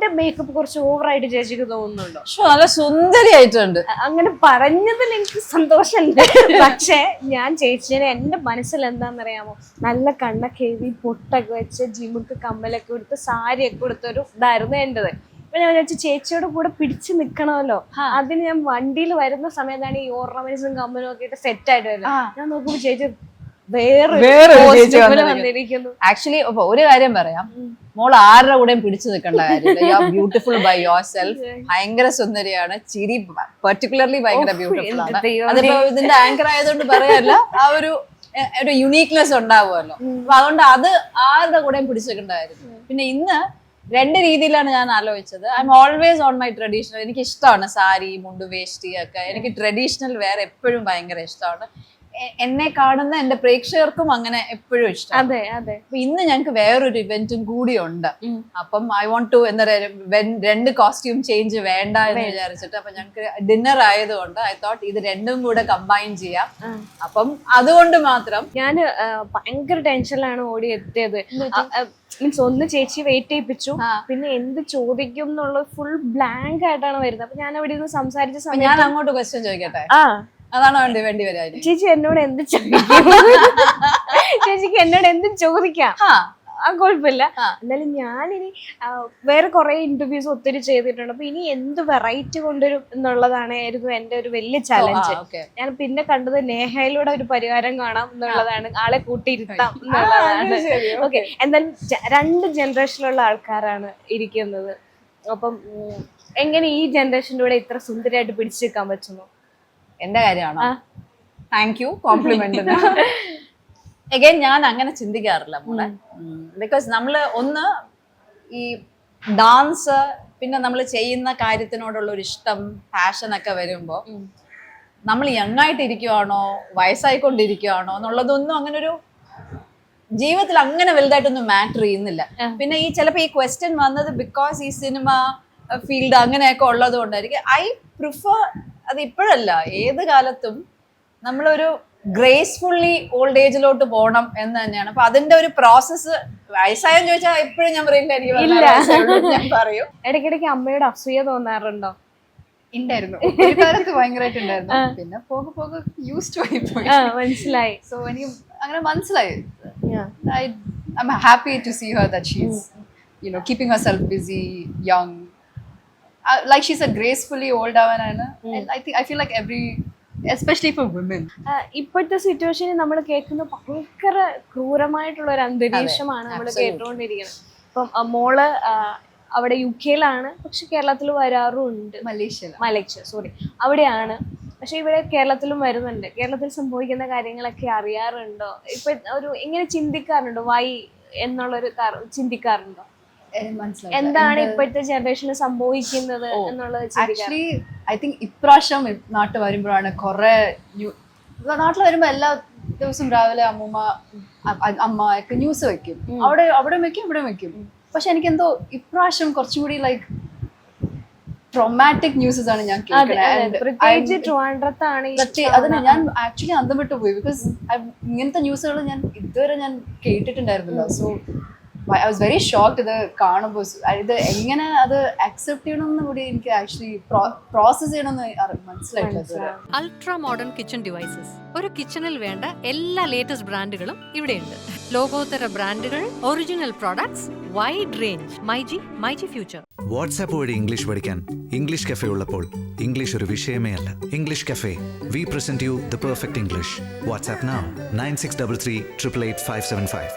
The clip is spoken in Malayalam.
എന്റെ മേക്കപ്പ് കുറച്ച് ഓവറായിട്ട് ചേച്ചിക്ക് തോന്നുന്നുണ്ടോ? പക്ഷെ നല്ല സുന്ദരിയായിട്ടുണ്ട്. അങ്ങനെ പറഞ്ഞതിൽ എനിക്ക് സന്തോഷമുണ്ട് പക്ഷേ ഞാൻ ചേച്ചിനെ എന്റെ മനസ്സിൽ എന്താണെന്നറിയാമോ? നല്ല കണ്ണൊക്കെ എഴുതി പൊട്ടൊക്കെ വെച്ച് ജിമുക്ക് കമ്മലൊക്കെ കൊടുത്ത് സാരിയൊക്കെ കൊടുത്തൊരു ഇതായിരുന്നു എന്റേത് അപ്പൊ ഞാൻ വിചാരിച്ചു ചേച്ചിയോട് കൂടെ പിടിച്ചു നിക്കണമല്ലോ. അതിന് ഞാൻ വണ്ടിയിൽ വരുന്ന സമയത്താണ് ഈ ഓർണമെന്റ്സും കമ്മലും ഒക്കെ ഇട്ട് സെറ്റ് ആയിട്ട് വരുന്നത്. ഞാൻ നോക്കുമ്പോ ചേച്ചി വേറെ. വന്നിരിക്കുന്നു. ആക്ച്വലി ഒരു കാര്യം പറയാം. മോൾ ആരുടെ കൂടെയും പിടിച്ചു നിൽക്കേണ്ട കാര്യമില്ല. You are beautiful by yourself ഭയങ്കര സുന്ദരിയാണ്. ചിരി പെർട്ടിക്കുലർലി ഭയങ്കര ബ്യൂട്ടിഫുൾ ആണ്. അതിപ്പോ ഇതിന്റെ ആങ്കർ ആയതുകൊണ്ട് പറയാല്ല ആ ഒരു ഒരു യുണീക്നെസ് ഉണ്ടാവുമല്ലോ. അപ്പൊ അതുകൊണ്ട് അത് ആരുടെ കൂടെയും പിടിച്ചു നിൽക്കേണ്ടതായിരുന്നു പിന്നെ ഇന്ന് രണ്ട് രീതിയിലാണ് ഞാൻ ആലോചിച്ചത്. I'm always on my traditional എനിക്ക് ഇഷ്ടമാണ് സാരി മുണ്ട് വേഷ്ടി ഒക്കെ. എനിക്ക് ട്രഡീഷണൽ വേറെ എപ്പോഴും ഭയങ്കര ഇഷ്ടമാണ്. എന്നെ കാണുന്ന എന്റെ പ്രേക്ഷകർക്കും അങ്ങനെ എപ്പോഴും ഇഷ്ടം അതെ അതെ. ഇന്ന് ഞങ്ങൾക്ക് വേറൊരു ഇവന്റും കൂടി ഉണ്ട്. അപ്പം ഐ വോണ്ട് ടു എന്താ രണ്ട് കോസ്റ്റ്യൂം ചേഞ്ച് വേണ്ട എന്ന് വിചാരിച്ചിട്ട് അപ്പൊ ഞങ്ങൾക്ക് ഡിന്നർ ആയതുകൊണ്ട് ഐ തോട്ട് ഇത് രണ്ടും കൂടെ കമ്പൈൻ ചെയ്യാം. അപ്പം അതുകൊണ്ട് മാത്രം ഞാൻ ഭയങ്കര ടെൻഷനിലാണ് ഓടി എത്തിയത്. മീൻസ് ഒന്ന് ചേച്ചി വെയിറ്റ് ചെയ്യിപ്പിച്ചു. പിന്നെ എന്ത് ചോദിക്കും എന്നുള്ളത് ഫുൾ ബ്ലാങ്ക് ആയിട്ടാണ് വരുന്നത്. അപ്പൊ ഞാൻ അവിടെ ഇരുന്ന് സംസാരിച്ച സമയത്ത് ഞാൻ അങ്ങോട്ട് ക്വസ്റ്റ്യൻ ചോദിക്കട്ടെ? ആ. അതാണോ വേണ്ടി വേണ്ടി വരാ ചേച്ചി എന്നോട് എന്ത് ചോദിക്കും? ചേച്ചിക്ക് എന്നോട് എന്ത് ചോദിക്കാം? ആ. കുഴപ്പമില്ല. എന്നാലും ഞാനിനി വേറെ കുറെ ഇന്റർവ്യൂസ് ഒത്തിരി ചെയ്തിട്ടുണ്ട്. അപ്പൊ ഇനി എന്ത് വെറൈറ്റി കൊണ്ടുവരും എന്നുള്ളതാണായിരുന്നു എന്റെ ഒരു വലിയ ചലഞ്ച് ഞാൻ പിന്നെ കണ്ടത് നേഹയിലൂടെ ഒരു പരിഹാരം കാണാം എന്നുള്ളതാണ്. ആളെ കൂട്ടിയിരുത്താം എന്നുള്ളതാണ്. ഓക്കെ. എന്തായാലും രണ്ട് ജനറേഷനിലുള്ള ആൾക്കാരാണ് ഇരിക്കുന്നത്. അപ്പം എങ്ങനെ ഈ ജനറേഷന്റെ കൂടെ ഇത്ര സുന്ദരമായിട്ട് പിടിച്ചു നിൽക്കാൻ പറ്റുന്നു? എന്റെ കാര്യമാണോ. താങ്ക് യു കോംപ്ലിമെന്റ് എഗൈൻ ഞാൻ അങ്ങനെ ചിന്തിക്കാറില്ല മോളെ. ബിക്കോസ് നമ്മൾ ഒന്ന് ഈ ഡാൻസ് പിന്നെ നമ്മൾ ചെയ്യുന്ന കാര്യത്തിനോടുള്ള ഒരു ഇഷ്ടം പാഷൻ ഒക്കെ വരുമ്പോ നമ്മൾ യങ് ആയിട്ട് ഇരിക്കുവാണോ വയസ്സായിക്കൊണ്ടിരിക്കുവാണോ എന്നുള്ളതൊന്നും അങ്ങനെ ഒരു ജീവിതത്തിൽ അങ്ങനെ വലുതായിട്ടൊന്നും മാറ്റർ ചെയ്യുന്നില്ല. പിന്നെ ഈ ചിലപ്പോൾ ഈ ക്വസ്റ്റ്യൻ വന്നത് ബിക്കോസ് ഈ സിനിമ ഫീൽഡ് അങ്ങനെയൊക്കെ ഉള്ളത് കൊണ്ടായിരിക്കും ഐ പ്രിഫർ അത് ഇപ്പോഴല്ല ഏത് കാലത്തും നമ്മളൊരു ഗ്രേസ്ഫുള്ളി ഓൾഡ് ഏജിലോട്ട് പോകണം എന്ന് തന്നെയാണ്. അപ്പൊ അതിന്റെ ഒരു പ്രോസസ്സ് വയസ്സായെന്ന് ചോദിച്ചാൽ എപ്പോഴും ഞാൻ പറയില്ല എനിക്ക് ഞാൻ പറയും. ഇടയ്ക്കിടയ്ക്ക് അമ്മയുടെ അസൂയ തോന്നാറുണ്ടോ? ഉണ്ടായിരുന്നു. ഒരു കാലത്ത് ഭയങ്കരമായിട്ട് ഉണ്ടായിരുന്നു. പിന്നെ പോകെ പോകെ യൂസ്ഡ് ആയി പോയി. മനസ്സിലായി. സോ എനിക്ക് അങ്ങനെ മനസ്സിലായി. Yeah. I am happy to see her that she's you know keeping busy, young. Uh, like she's a gracefully old woman and, and I think I feel like every especially for women. ആ, ഇപ്പോഴത്തെ സിറ്റുവേഷനിൽ നമ്മൾ കേൾക്കുന്ന ഭയങ്കര ക്രൂരമായിട്ടുള്ള ഒരു അന്തരീക്ഷമാണ് നമ്മൾ കേട്ടുകൊണ്ടിരിക്കുന്നത്. ഇപ്പം മോൾ അവിടെ യു കെയിലാണ് പക്ഷെ കേരളത്തിൽ വരാറുണ്ട്. മലേഷ്യ മലേഷ്യ സോറി അവിടെയാണ്. പക്ഷെ ഇവിടെ കേരളത്തിലും വരുന്നുണ്ട്. കേരളത്തിൽ സംഭവിക്കുന്ന കാര്യങ്ങളൊക്കെ അറിയാറുണ്ടോ? ഇപ്പൊ ഒരു ഇങ്ങനെ ചിന്തിക്കാറുണ്ടോ? വൈ എന്നുള്ളൊരു ചിന്തിക്കാറുണ്ടോ. എന്താണ് ഇപ്പോഴത്തെ ജനറേഷനിൽ സംഭവിക്കുന്നത് എന്നുള്ളത് ആക്ച്വലി ഐ തിങ്ക് ഇപ്രാവശ്യം നാട്ടിൽ വരുമ്പോഴാണ് കുറെ നാട്ടിൽ വരുമ്പോ എല്ലാ ദിവസവും രാവിലെ അമ്മൂമ്മ അമ്മ ഒക്കെ ന്യൂസ് വെക്കും. അവിടെ അവിടെ വെക്കും ഇവിടെ വെക്കും. പക്ഷെ എനിക്ക് എന്തോ ഇപ്രാവശ്യം കുറച്ചുകൂടി ലൈക്ക് ട്രോമാറ്റിക് ന്യൂസസ് ആണ് ഞാൻ അതിന് ഞാൻ ആക്ച്വലി അന്തം വിട്ടു പോയി. ബിക്കോസ് ഇങ്ങനത്തെ ന്യൂസുകൾ ഞാൻ ഇതുവരെ ഞാൻ കേട്ടിട്ടുണ്ടായിരുന്നില്ല. So I was very shocked ഇത് കാണുമ്പോൾ. ഇത് എങ്ങനെ അത് അക്സെപ്റ്റ് ചെയ്യണമെന്ന് കൂടി എനിക്ക് ആക്ച്വലി പ്രോസസ് ചെയ്യണമെന്ന് മനസ്സിലായിട്ടില്ല അൾട്രാ മോഡേൺ കിച്ചൺ ഡിവൈസസ് ഒരു കിച്ചണിൽ വേണ്ട എല്ലാ ലേറ്റസ്റ്റ് ബ്രാൻഡുകളും ഇവിടെയുണ്ട്. ലോകോത്തര ബ്രാൻഡുകൾ original products wide range myG myG future WhatsApp വഴി ഇംഗ്ലീഷ് പഠിക്കാൻ ഇംഗ്ലീഷ് കഫേ ഉള്ളപ്പോൾ ഇംഗ്ലീഷ് ഒരു വിഷയമേ അല്ല. English cafe we present you the perfect English WhatsApp nine six double three triple eight five seven five